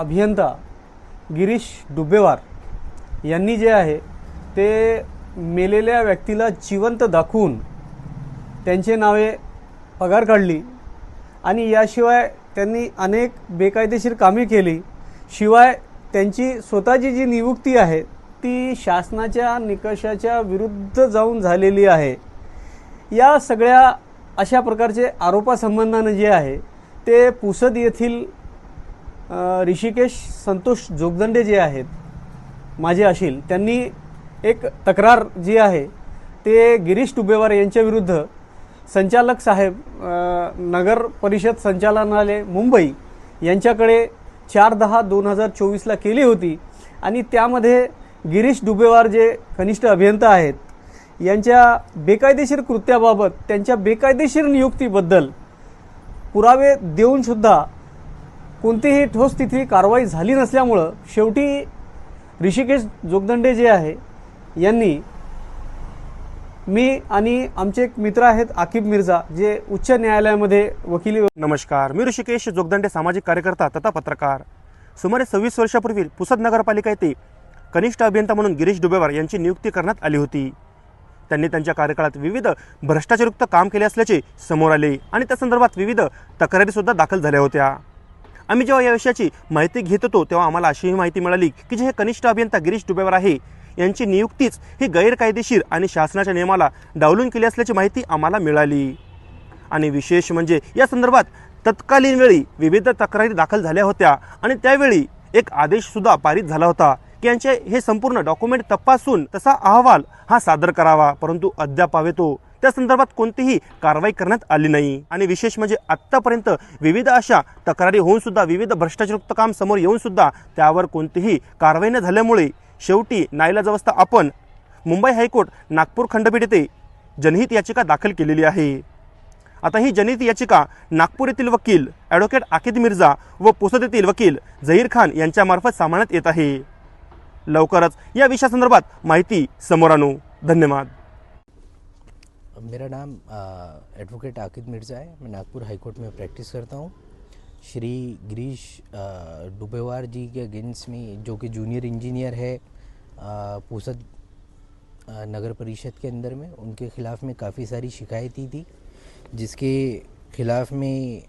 अभियंता गिरीश डुबेवार यांनी जे आहे ते मेलेल्या व्यक्तीला जिवंत दाखवून त्यांचे नावे पगार काढली आणि याशिवाय त्यांनी अनेक बेकायदेशीर कामे केली. शिवाय त्यांची स्वतःची जी नियुक्ती आहे ती शासनाच्या निकषाच्या विरुद्ध जाऊन झालेली आहे. या सगळ्या अशा प्रकारचे आरोपासंबंधानं जे आहे ते पुसद येथील ऋषिकेश संतोष जोगदंडे जे आहेत माझे अशील त्यांनी एक तक्रार जी आहे ते गिरीश टुबेवार यांच्याविरुद्ध संचालक साहेब नगर परिषद संचालनालय मुंबई यांच्याकडे चार दहा दोन हजार चोवीसला केली होती आणि त्यामध्ये गिरीश डुबेवार जे कनिष्ठ अभियंता आहेत यांच्या बेकायदेशीर कृत्याबाबत त्यांच्या बेकायदेशीर नियुक्तीबद्दल पुरावे देऊनसुद्धा कोणतीही ठोस तिथली कारवाई झाली नसल्यामुळं शेवटी ऋषिकेश जोगदंडे जे आहे यांनी मी आणि आमचे एक मित्र आहेत आकिब मिर्झा जे उच्च न्यायालयामध्ये वकिली नमस्कार मी ऋषिकेश जोगदंडे सामाजिक कार्यकर्ता तथा पत्रकार सुमारे सव्वीस वर्षापूर्वी पुसद नगरपालिका येथे कनिष्ठ अभियंता म्हणून गिरीश डुबेवार यांची नियुक्ती करण्यात आली होती. त्यांनी त्यांच्या कार्यकाळात विविध भ्रष्टाचारयुक्त काम केले असल्याचे समोर आले आणि त्या संदर्भात विविध तक्रारीसुद्धा दाखल झाल्या होत्या. आम्ही जेव्हा या विषयाची माहिती घेत होतो तेव्हा आम्हाला अशीही माहिती मिळाली की जे हे कनिष्ठ अभियंता गिरीश डुबेवार आहे यांची नियुक्तीच ही गैरकायदेशीर आणि शासनाच्या नियमाला डावलून केली असल्याची माहिती आम्हाला मिळाली. आणि विशेष म्हणजे या संदर्भात तत्कालीन वेळी विविध तक्रारी दाखल झाल्या होत्या आणि त्यावेळी एक आदेशसुद्धा पारित झाला होता की यांचे हे संपूर्ण डॉक्युमेंट तपासून तसा अहवाल हा सादर करावा परंतु अद्याप हवे तो त्या संदर्भात कोणतीही कारवाई करण्यात आली नाही. आणि विशेष म्हणजे आत्तापर्यंत विविध अशा तक्रारी होऊन सुद्धा विविध भ्रष्टाचारयुक्त काम समोर येऊन सुद्धा त्यावर कोणतीही कारवाई न झाल्यामुळे शेवटी नाईलाजावस्था आपण मुंबई हायकोर्ट नागपूर खंडपीठ येथे जनहित याचिका दाखल केलेली आहे. आता ही जनहित याचिका नागपूर येथील वकील ॲडव्होकेट आकिद मिर्झा व पुसद येथील वकील झहीर खान यांच्यामार्फत सामान्यात येत आहे. लवकरच या विषयासंदर्भात माहिती समोर आणू. धन्यवाद. मेरा नाम एडवोकेट आकिद मिर्ज़ा है। मैं नागपुर हाई कोर्ट में प्रैक्टिस करता हूँ। श्री गिरीश डुबेवार जी के अगेंस्ट में, जो कि जूनियर इंजीनियर है पूसद नगर परिषद के अंदर में, उनके ख़िलाफ़ में काफ़ी सारी शिकायतें थी, जिसके ख़िलाफ़ में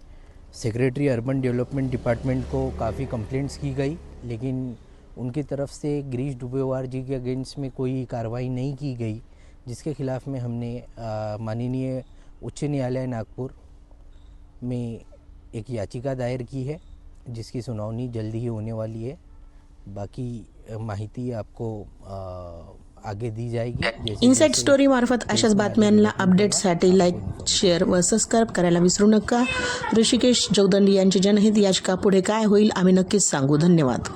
सेक्रेटरी अर्बन डेवलपमेंट डिपार्टमेंट को काफ़ी कंप्लेंट्स की गई। लेकिन उनकी तरफ़ से गिरीश डुबेवार जी के अगेंस्ट में कोई कार्रवाई नहीं की गई। जिसके खिलाफ में हमने माननीय उच्च न्यायालय नागपुर में एक याचिका दायर की है जिसकी सुनावनी जल्दी ही होने वाली है। बाकी माहिती आपको अ, आगे दी जाएगी। इनसाइट स्टोरी मार्फत अशाच बातम्यांना अपडेटसाठी लाईक शेअर व सबस्क्राईब करायला विसरू नका। ऋषिकेश जगदंडी यांची जनहित याचिका पुढे काय होईल आम्ही नक्कीच सांगू. धन्यवाद.